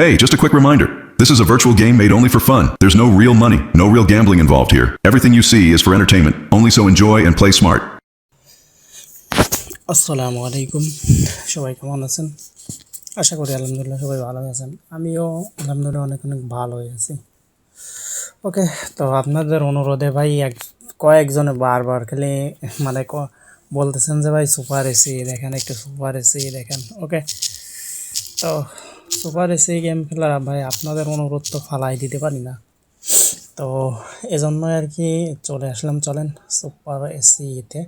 Hey, just a quick reminder. This is a virtual game made only for fun. There's no real money, no real gambling involved here. Everything you see is for entertainment, only so enjoy and play smart. আসসালামু আলাইকুম সবাই কেমন আছেন আশা করি আলহামদুলিল্লাহ সবাই ভালো আছেন আমিও আলহামদুলিল্লাহ অনেক অনেক ভালো আছি ওকে তো আপনাদের অনুরোধে ভাই এক কয়েকজনে বারবার খালি মানে বলতেছেন যে ভাই সুপার এসি দেখেন একটু সুপার এসি দেখেন ওকে তো সুপার এসি গেম খেলার ভাই, আপনাদের অনুরোধ তো ফালাই দিতে পারি না। তো এজন্যই আর কি চলে আসলাম, চলেন সুপার এসিতে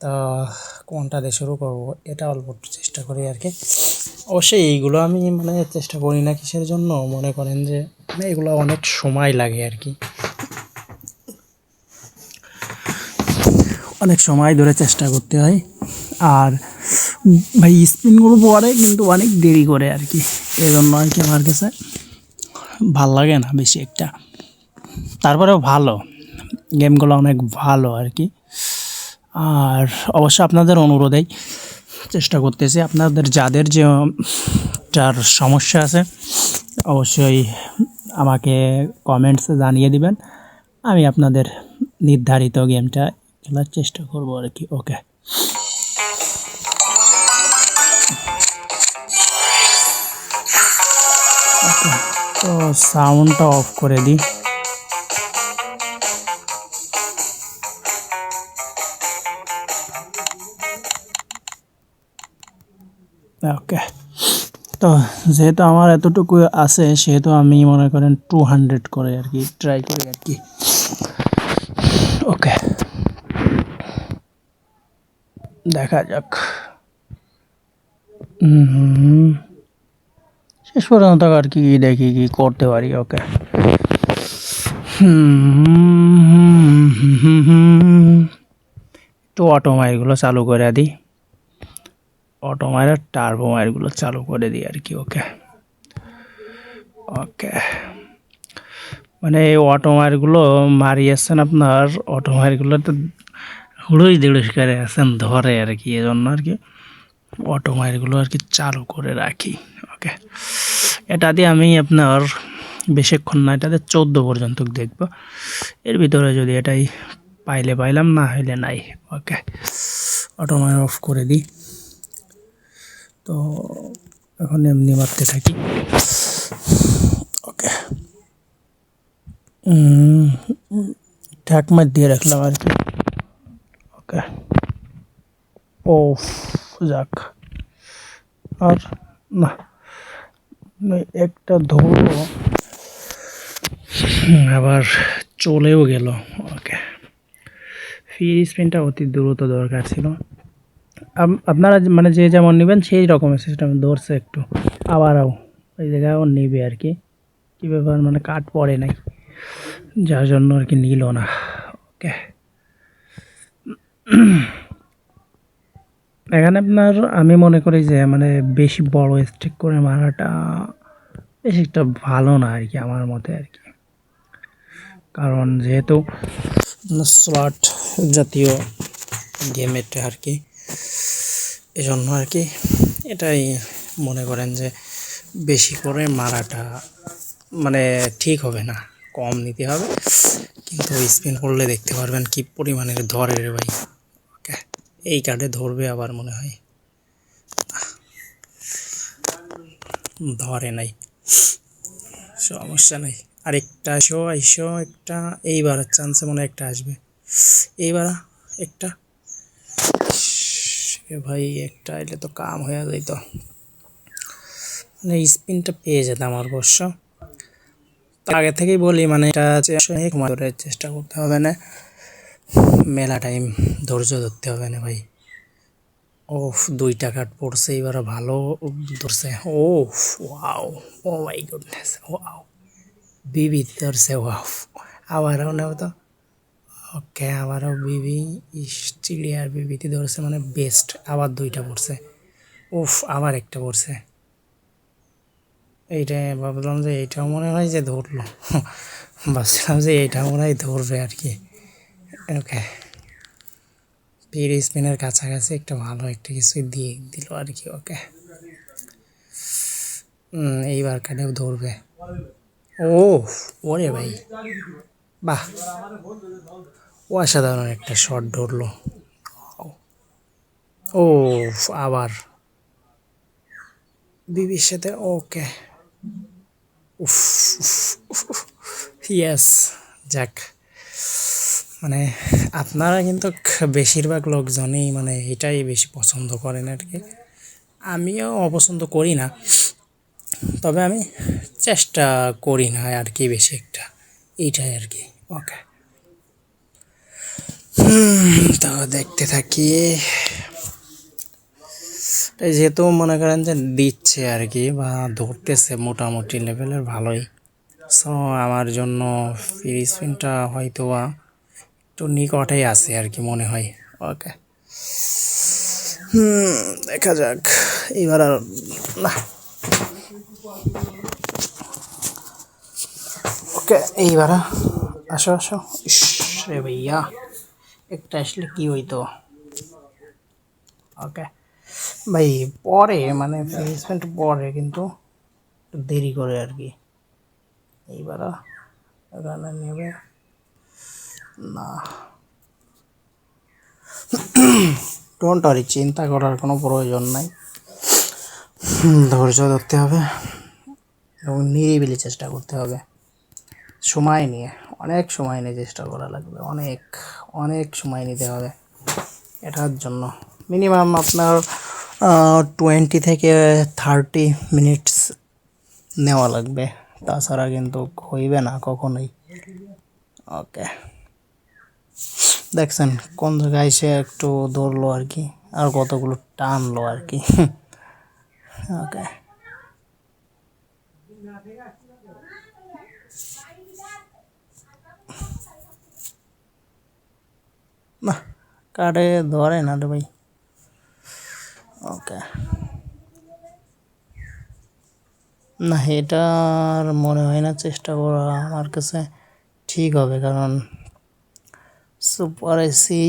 তা। কোনটা দিয়ে শুরু করব, এটা অল্প চেষ্টা করি আর কি। অবশ্যই এইগুলো আমি মানে চেষ্টা করি না কিসের জন্য, মনে করেন যে মানে এগুলো অনেক সময় লাগে আর কি। অনেক সময় ধরে চেষ্টা করতে হয়। আর ভাই, স্পিনগুলো পরে কিন্তু অনেক দেরি করে আর কি। এই জন্য আর কি আমার কাছে ভালো লাগে না বেশি একটা। তারপরেও ভালো। গেমগুলো অনেক ভালো আর কি। আর অবশ্য আপনাদের অনুরোধেই চেষ্টা করতেছি। আপনাদের যাদের যে, যার সমস্যা আছে, অবশ্যই আমাকে কমেন্টসে জানিয়ে দিবেন। আমি আপনাদের নির্ধারিত গেমটা খেলার চেষ্টা করব আর কি। ওকে তো সাউন্ডটা অফ করে দিই। ওকে। তো যেহেতু আমার এতটুকু আছে সেহেতু আমি মনে করেন টু হান্ড্রেড করে আর কি ট্রাই করি আর কি। ওকে। দেখা যাক। হুম, শেষ পর্যন্ত আর কি দেখি কি করতে পারি ওকে একটু অটোমাইগুলো চালু করে দিই অটোমাইর আর টার্বো চালু করে দিই আর কি ওকে ওকে মানে এই অটোমাইরগুলো মারিয়েছেন আপনার অটোমাইরগুলো তো হুড়ুই দিড়ুস করে আছেন ধরে আর কি এজন্য আর কি অটোমাইরগুলো আর কি চালু করে রাখি ওকে এটা দিয়ে আমি আপনার বেশিক্ষণ না, এটাতে চোদ্দ পর্যন্ত দেখব। এর ভিতরে যদি এটাই পাইলে পাইলাম, না হইলে নাই। ওকে অটোমাইর অফ করে দিই। তো এখন এমনি মারতে থাকি। ওকে ঠ্যাক মার দিয়ে রাখলাম আর কি। ওকে ও যাক। আর না। একটা ধরলো আবার চলেও গেল ওকে। ফ্রি স্পিনটা অতি দ্রুত দরকার ছিল। আপনারা মানে যে যেমন নেবেন সেই রকমের সিস্টেম ধরছে একটু। আবারও ওই জায়গায় ও নেবে আর কি। কী ব্যাপার মানে কাট পড়ে নাই যার জন্য আর কি নিল না। ওকে। এখানে আপনার আমি মনে করি যে মানে বেশি বড় স্টিক করে মারাটা বেশি একটা ভালো না আর কি আমার মতে আর কি। কারণ যেহেতু স্লট জাতীয় গেম এটা আর কি, এজন্য আর কি এটাই মনে করেন যে বেশি করে মারাটা মানে ঠিক হবে না, কম নিতে হবে। কিন্তু স্পিন করলে দেখতে পারবেন কি পরিমাণের ধরে রে ভাই। এই কার্ডে ধরবে আবার মনে হয় ধরে নাই সমস্যা নাই আরেকটা আসো আইসো একটা এইবার চান্সে মনে হয় একটা আসবে এইবার একটা ভাই একটা এলে তো কাম হয়ে যেত মানে স্পিনটা পেয়ে যেতাম আর অবশ্য আগে থেকেই বলি মানে এটা চেষ্টা করতে হবে না মেলা টাইম ধৈর্য ধরতে হবে না ভাই। ও দুইটা কাঠ পড়ছে এবার ভালো ধরছে। Oh wow oh my goodness wow বিবি ধরছে ওয়াও আবারও নেও তো। ওকে, আবারও বিবি ইস চিড়িয়ার বিবিতে ধরছে মানে বেস্ট আবার দুইটা পড়ছে। উফ আবার একটা পড়ছে। এইটা ভাবলাম যে, এইটাও মনে হয় যে ধরলো। ভাবছিলাম যে, এইটাও মনে হয় ধরবে আর কি। ওকে পির স্পিনের কাছাকাছি একটা ভালো একটা কিছু দিয়ে দিল আর কি ওকে এইবার কাটেও ধরবে। ও ওরে ভাই। বাহ। ও অসাধারণ একটা শট ধরলো। ও আবার। বিবির সাথে ওকে উফ ইয়েস যাক। মানে আপনারা কিন্তু বেশিরভাগ লোকজনই মানে এটাই বেশি পছন্দ করেন আর কি। আমিও অপছন্দ করি না। তবে আমি চেষ্টা করি না আর কি বেশি একটা। এইটাই আর কি। ওকে তো দেখতে থাকি। যেহেতু মনে করেন যে দিচ্ছে আর কি বা ধরতেছে মোটামুটি লেভেলের ভালোই। সো আমার জন্য ফ্রি স্পিনটা হয়তো বা একটু নিকটেই আছে আর কি মনে হয়। ওকে। হুম, দেখা যাক। এবার আর না। ওকে, এইবার আসো আসো। ইস রে ভাইয়া, একটা আসলে কি হইতো? ওকে। ভাই, পরে মানে প্লেসমেন্ট পরে কিন্তু দেরি করে আর কি। এইবার এখানে নেবে। না। ডোন্ট অরি চিন্তা করার কোনো প্রয়োজন নাই। ধৈর্য ধরতে হবে এবং নিরিবিলি চেষ্টা করতে হবে। সময় নিয়ে, অনেক সময় নিয়ে চেষ্টা করা লাগবে, অনেক অনেক সময় নিতে হবে এটার জন্য। মিনিমাম আপনার টোয়েন্টি থেকে থার্টি মিনিটস নেওয়া লাগবে। তাছাড়া কিন্তু হইবে না কখনোই। ওকে দেখছেন, কোন জায়গায় সে একটু ধরলো আর কি, আর কতগুলো টানলো আর কি। ওকে। না কার্ডে ধরে না রে ভাই। ওকে। না, এটার মনে হয় না, চেষ্টা করা আমার কাছে ঠিক হবে, কারণ সুপার এসি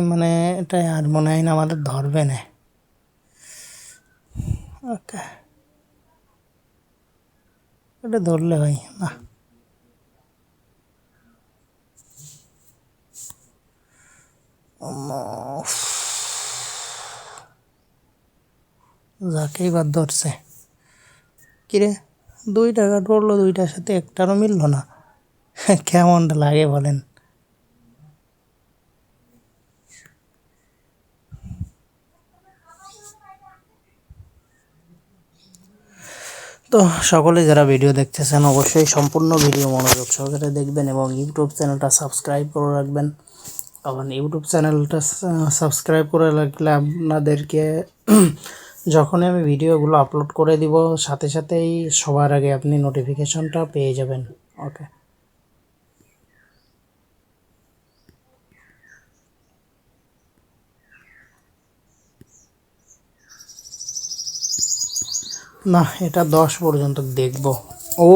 মানে এটা আর মনে হয় না আমাদের ধরবে না। ওকে। এটা ধরলে হয় না। যাকেই বাদ ধরছে। কিরে দুই টাকা ধরলো দুইটার সাথে একটারও মিললো না? কেমনটা লাগে বলেন। তো সকলে যারা ভিডিও দেখতেছেন, অবশ্যই সম্পূর্ণ ভিডিও মনোযোগ সহকারে দেখবেন এবং ইউটিউব চ্যানেলটা সাবস্ক্রাইব করে রাখবেন। কারণ ইউটিউব চ্যানেলটা সাবস্ক্রাইব করে রাখলে আপনাদেরকে যখনই আমি ভিডিওগুলো আপলোড করে দিব, সাথে সাথেই সবার আগে আপনি নোটিফিকেশনটা পেয়ে যাবেন। ওকে না এটা দশ পর্যন্ত দেখব। ও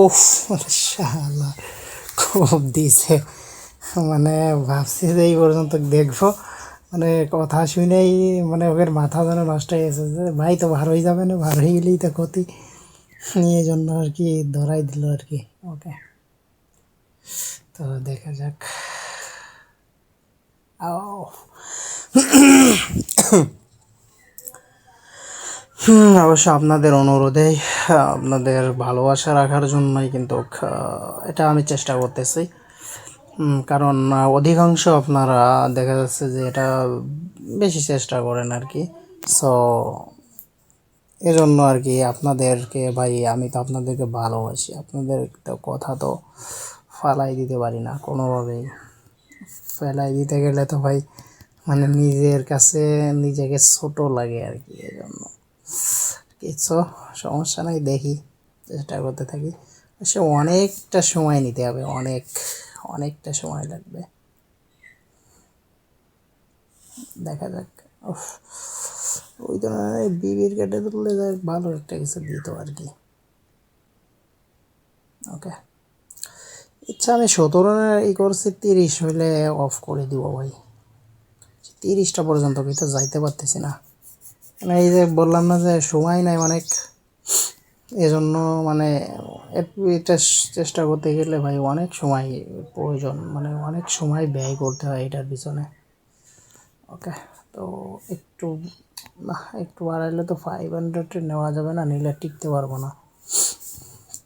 শালা খুব দিছে। মানে ভাবছি যে এই পর্যন্ত দেখব। মানে কথা শুনেই মানে ওদের মাথা যেন নষ্ট হয়ে গেছে যে ভাই তো ভার হয়ে যাবে না ভার হয়ে গেলেই তো ক্ষতি। এই জন্য আর কি ধরাই দিল আর কি ওকে। তো দেখা যাক। হুম, অবশ্য আপনাদের অনুরোধে, আপনাদের ভালোবাসা রাখার জন্যই কিন্তু এটা আমি চেষ্টা করতেছি। কারণ অধিকাংশ আপনারা দেখা যাচ্ছে যে এটা বেশি চেষ্টা করেন আর কি সো এজন্য আর কি আপনাদেরকে, ভাই, আমি তো আপনাদেরকে ভালোবাসি। আপনাদের তো কথা তো ফালাই দিতে পারি না কোনোভাবেই। ফেলাই দিতে গেলে তো ভাই মানে নিজের কাছে নিজেকে ছোট লাগে আর কি এই জন্য কিছু সমস্যা নাই, দেখি চেষ্টা করতে থাকি। সে অনেকটা সময় নিতে হবে, অনেক, অনেকটা সময় লাগবে। দেখা যাক ওই না বিবির কেটে তুললে ভালো একটা কিছু দিত আর কি। ওকে। ইচ্ছা, আমি সতেরো ই করছি তিরিশ হইলে অফ করে দিব ভাই। তিরিশটা পর্যন্ত কিন্তু যাইতে পারতেছি না। মানে এই যে বললাম না যে সময় নাই অনেক, এজন্য মানে এটা চেষ্টা করতে গেলে ভাই অনেক সময় প্রয়োজন মানে অনেক সময় ব্যয় করতে হয় এটার পিছনে। ওকে তো একটু, না, একটু বাড়াইলে তো ফাইভ হান্ড্রেড নেওয়া যাবে না, নিলে টিকতে পারব না।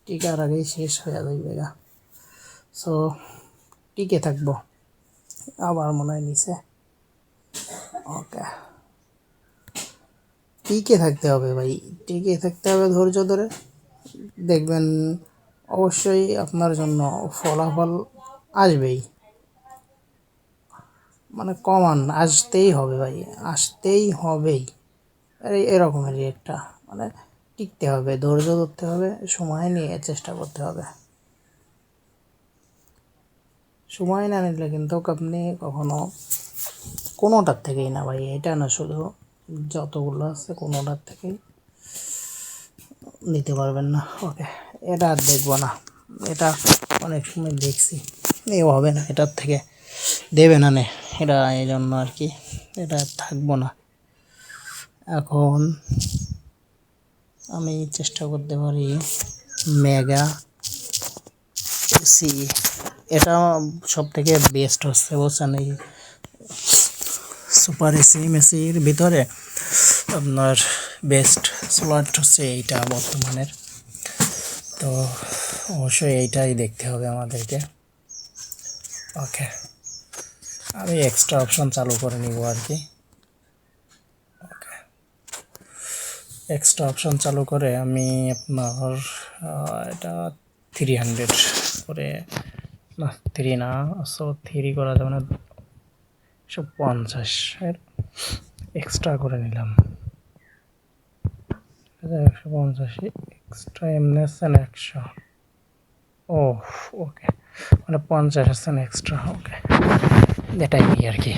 টিকার আগেই শেষ হয়ে যাবে গা সো টিকে থাকব। আবার মনে হয় নিচে। ওকে টিকে থাকতে হবে ভাই, টিকে থাকতে হবে ধৈর্য ধরে। দেখবেন অবশ্যই আপনার জন্য ফলাফল আসবেই। মানে কমান, আসতেই হবে ভাই, আসতেই হবেই। এরকমেরই একটা মানে টিকতে হবে, ধৈর্য ধরতে হবে, সময় নিয়ে চেষ্টা করতে হবে। সময় না নিলে কিন্তু আপনি কখনো কোনোটার থেকেই না ভাই, এটা না শুধু যতগুলো আছে কোনোটার থেকেই নিতে পারবেন না। ওকে, এটা আর দেখব না। এটা অনেক সময় দেখছি। এ হবে না, এটার থেকে দেবে না নে। এটা এই জন্য আর কি, এটা থাকব না। এখন আমি চেষ্টা করতে পারি মেগা সি এটা সব থেকে বেস্ট হচ্ছে, বুঝছেন? এই সুপার এসি মেসির ভিতরে আপনার বেস্ট স্লট হচ্ছে এইটা বর্তমানের। তো অবশ্যই এইটাই দেখতে হবে আমাদেরকে। ওকে, আমি এক্সট্রা অপশন চালু করে নিব আর কি। ওকে এক্সট্রা অপশন চালু করে আমি আপনার এটা থ্রি হান্ড্রেড করে, না থ্রি না সো থ্রি করা যাবে না। একশো পঞ্চাশের এক্সট্রা করে নিলাম। একশো পঞ্চাশে এক্সট্রা এমনি আসছেন একশো? ও ওকে মানে পঞ্চাশ আসছেন এক্সট্রা ওকে এটাই আর কি।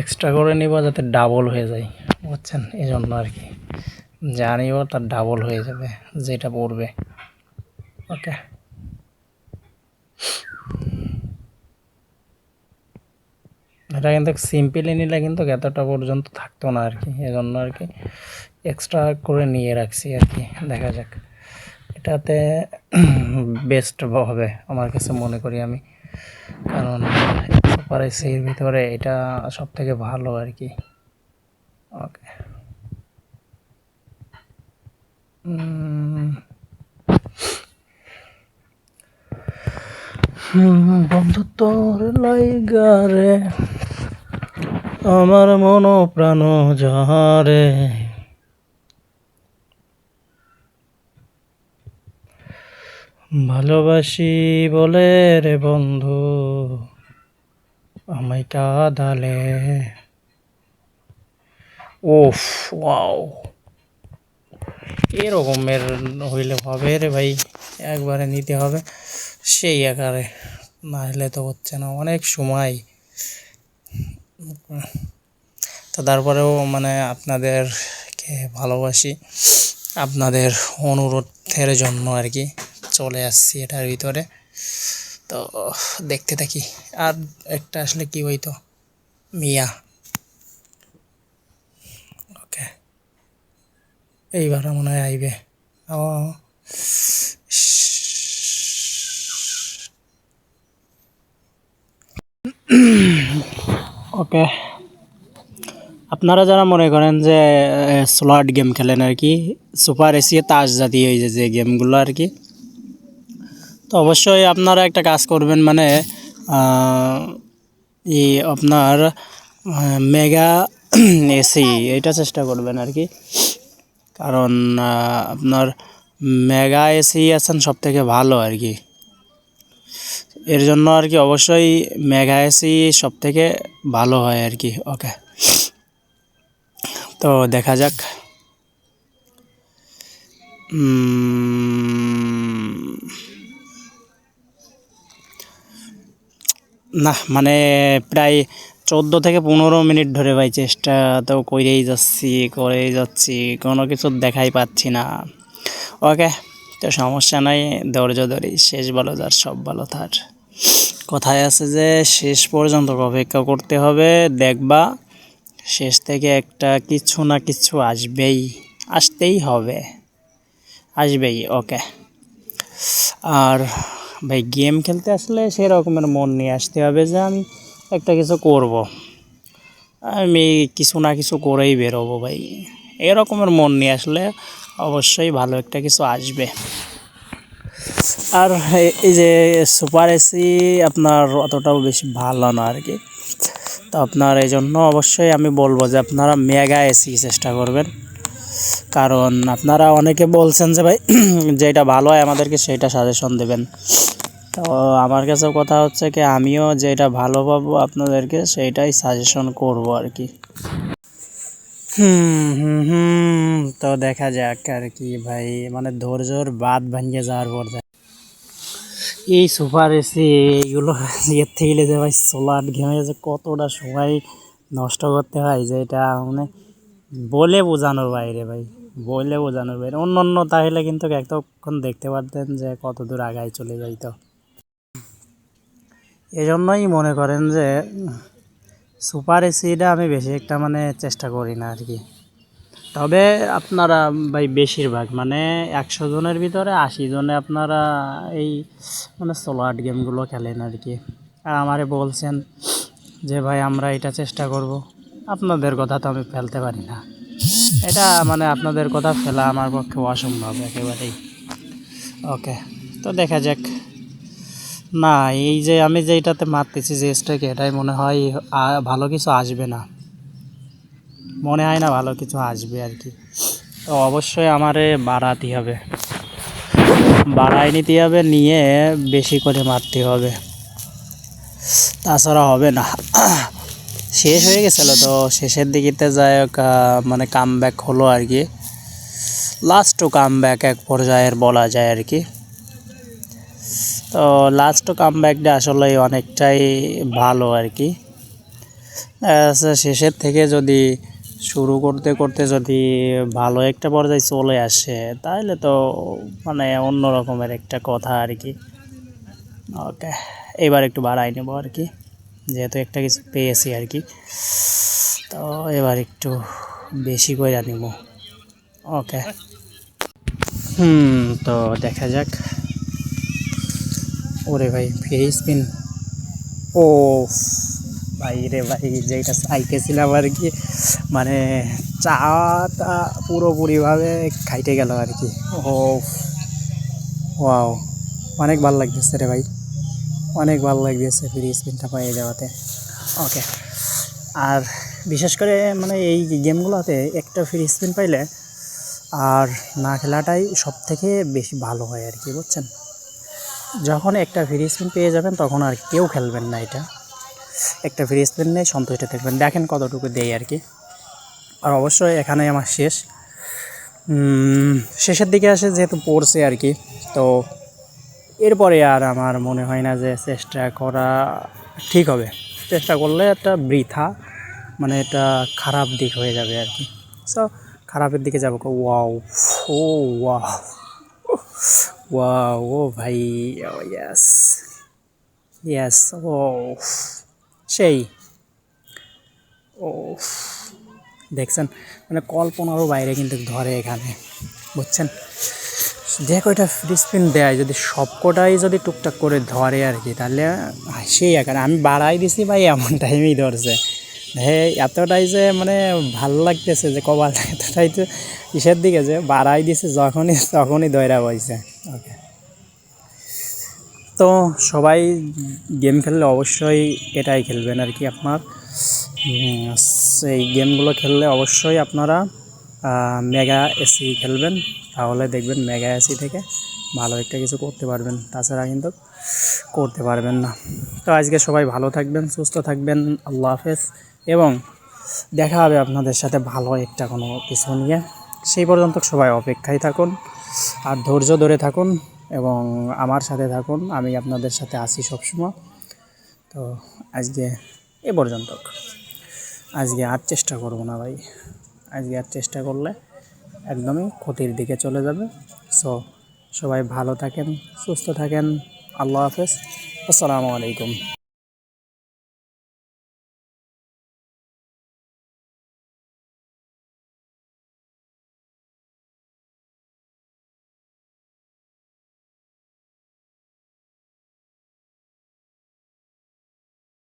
এক্সট্রা করে নিব যাতে ডাবল হয়ে যায়, বুঝছেন? এই জন্য আর কি। যা নিব তার ডাবল হয়ে যাবে, যেটা পড়বে ওকে এটা কিন্তু সিম্পলি নিলে কিন্তু এতটা পর্যন্ত থাকতো না আর কি এজন্য আর কি এক্সট্রা করে নিয়ে রাখছি আর কি দেখা যাক। এটাতে বেস্ট হবে আমার কাছে মনে করি আমি, কারণ সুপার এসির ভিতরে এটা সব থেকে ভালো আর কি ওকে বন্ধু তোর লাইগারে আমার মন প্রাণ যাহারে। ভালোবাসি বলে রে বন্ধু, আমায় কাদালে। ওফ ওয়াও। এরকমের হইলে হবে রে ভাই, একবারে নিতে হবে। সেই আকারে না হলে তো হচ্ছে না, অনেক সময়। তো তারপরেও মানে আপনাদেরকে ভালোবাসি। আপনাদের অনুরোধের জন্য আর কি চলে আসছি এটার ভিতরে। তো দেখতে থাকি। আর একটা আসলে কি হইতো মিয়া। ওকে। এইবার মনে হয় আইবে। ও ওকে আপনারা যারা মনে করেন যে স্লট গেম খেলেন আর কি সুপার এসিয়ে তাস জাতীয় এই যে গেমগুলো আর কি, তো অবশ্যই আপনারা একটা কাজ করবেন মানে এই আপনার মেগা এসি এটা চেষ্টা করবেন আর কি। কারণ আপনার মেগা এসি আছেন সব থেকে ভালো আর কি। এর জন্য আর কি অবশ্যই মেগা এসি সব থেকে ভালো হয় আর কি ওকে তো দেখা যাক। না মানে প্রায় চোদ্দ থেকে পনেরো মিনিট ধরে ভাই চেষ্টা তো করেই যাচ্ছি করেই যাচ্ছি, কোনো কিছু দেখাই পাচ্ছি না। ওকে তো সমস্যা নাই, ধৈর্য ধরি, শেষ ভালো যার, সব ভালো তার। কথায় আছে যে, শেষ পর্যন্ত অপেক্ষা করতে হবে, দেখবা শেষ থেকে একটা কিছু না কিছু আসবেই, আসতেই হবে। আসবেই ওকে আর ভাই, গেম খেলতে আসলে সেরকমের মন নিয়ে আসতে হবে যে, আমি একটা কিছু করব। আমি কিছু না কিছু করেই বেরোবো ভাই। এরকমের মন নিয়ে আসলে অবশ্যই ভালো একটা কিছু আসবে। আর এই যে সুপার এসি আপনার অতটাও বেশি ভালো না আর কি। তো আপনার এই জন্য অবশ্যই আমি বলব যে আপনারা মেগা এসি চেষ্টা করবেন। কারণ আপনারা অনেকে বলছেন যে ভাই, যেটা ভালো হয় আমাদেরকে সেটা সাজেশন দেবেন। তো আমার কাছে কথা হচ্ছে কি, আমিও যেটা ভালো পাবো আপনাদেরকে সেইটাই সাজেশন করব আর কি। হুম হুম তো দেখা যাক আর কি ভাই মানে ধৈর্যর বাদ ভাঙিয়ে যাওয়ার পর এই সুপার এসি এইগুলো ইয়ের থেকে যে ভাই সোলার ঘেমে যে কতটা সময় নষ্ট করতে হয় যে এটা মানে বলে বোঝানোর বাইরে ভাই, বলে বোঝানোর বাইরে অন্য অন্য তাহলে কিন্তু এতক্ষণ দেখতে পারতেন যে কত দূর আগায় চলে যাইতো। এজন্যই মনে করেন যে সুপার এসিটা আমি বেশি একটা মানে চেষ্টা করি না আর কি। তবে আপনারা ভাই বেশিরভাগ মানে একশো জনের ভিতরে আশি জনে আপনারা এই মানে সোলার গেমগুলো খেলেন আর কি আর আমারে বলছেন যে, ভাই, আমরা এটা চেষ্টা করব। আপনাদের কথা তো আমি ফেলতে পারি না। এটা মানে আপনাদের কথা ফেলা আমার পক্ষে অসম্ভব একেবারেই। ওকে, তো দেখা যাক। না, এই যে আমি যেইটাতে মারতেছি, যে স্ট্রাইকে এটাই মনে হয় ভালো কিছু আসবে না। মনে হয় না ভালো কিছু আসবে আর কি। তো অবশ্যই আমারে বাড়াতে হবে। বাড়াই নিতে হবে নিয়ে বেশি করে মারতে হবে। তাছাড়া হবে না। শেষ হয়ে গেছিল তো শেষের দিকেতে যাই হোক, মানে কাম ব্যাক হলো আর কি। লাস্ট টু কাম ব্যাক এক পর্যায়ের বলা যায় আর কি। তো লাস্ট টু কাম ব্যাকটা আসলে অনেকটাই ভালো আর কি। শেষের থেকে যদি শুরু করতে করতে যদি ভালো একটা পর্যায়ে চলে আসে তাহলে তো মানে অন্য রকমের একটা কথা আর কি। ওকে, এবার একটু বাড়াই নেব আর কি, যেহেতু একটা কিছু পেয়েছি আর কি। তো এবার একটু বেশি করে নিব। ওকে। হুম, তো দেখা যাক। ওরে ভাই ফ্রি স্পিন ও ভাই রে ভাই যেটা চাইতেছিলাম আর কি। মানে চাটা পুরোপুরিভাবে খাইতে গেল আর কি। Oh wow. অনেক ভালো লাগতেছে রে ভাই। অনেক ভালো লাগতেছে ফ্রি স্পিনটা পেয়ে যাওয়াতে। ওকে। আর বিশেষ করে মানে এই গেমগুলোতে একটা ফ্রি স্পিন পাইলে আর না খেলাটাই সব থেকে বেশি ভালো হয় আর কি, বুঝছেন? যখন একটা ফ্রি স্পিন পেয়ে যাবেন তখন আর কেউ খেলবেন না এটা। একটা ফ্রি স্পিন নিয়ে সন্তুষ্ট থাকবেন। দেখেন কতটুকু দেয় আর কি। আর অবশ্যই এখানে আমার শেষ। শেষের দিকে আসে যেহেতু পড়ছে আর কি, তো এরপরে আর আমার মনে হয় না যে চেষ্টা করা ঠিক হবে। চেষ্টা করলে একটা বৃথা মানে এটা খারাপ দিক হয়ে যাবে আর কি। সো খারাপের দিকে যাব ওয়াও ও ওয়াও ও ভাই ইয়াস ইয়াস ও সেই। ও দেখছেন? মানে কল্পনারও বাইরে কিন্তু ধরে এখানে, বুঝছেন? যে কয়টা ফ্রি স্পিন দেয়, যদি সব কটাই যদি টুকটাক করে ধরে আর কি, তাহলে সেই এখানে আমি বাড়াই দিছি ভাই, এমন টাইমেই ধরছে। হে, এতটাই যে মানে ভালো লাগতেছে যে কবাল এতটাই তো কিসের দিকে যে বাড়াই দিছে যখনই, তখনই দয়রা বইছে। ওকে তো সবাই গেম খেললে অবশ্যই এটাই খেলবেন আর কি আপনার সেই গেমগুলো খেললে অবশ্যই আপনারা মেগা এসি খেলবেন। তাহলে দেখবেন মেগা এসি থেকে ভালো একটা কিছু করতে পারবেন। তাছাড়া কিন্তু করতে পারবেন না। তো আজকে সবাই ভালো থাকবেন, সুস্থ থাকবেন, আল্লাহ হাফেজ। এবং দেখা হবে আপনাদের সাথে ভালো একটা কোনো কিছু নিয়ে। সেই পর্যন্ত সবাই অপেক্ষায় থাকুন। আর ধৈর্য ধরে থাকুন। এবং আমার সাথে থাকুন, আমি আপনাদের সাথে আসি সবসময়। তো আজকে এ পর্যন্ত। আজকে আর চেষ্টা করব না ভাই। আজকে আর চেষ্টা করলে একদমই ক্ষতির দিকে চলে যাবে। সো সবাই ভালো থাকেন, সুস্থ থাকেন। আল্লাহ হাফেজ। আসসালামু আলাইকুম।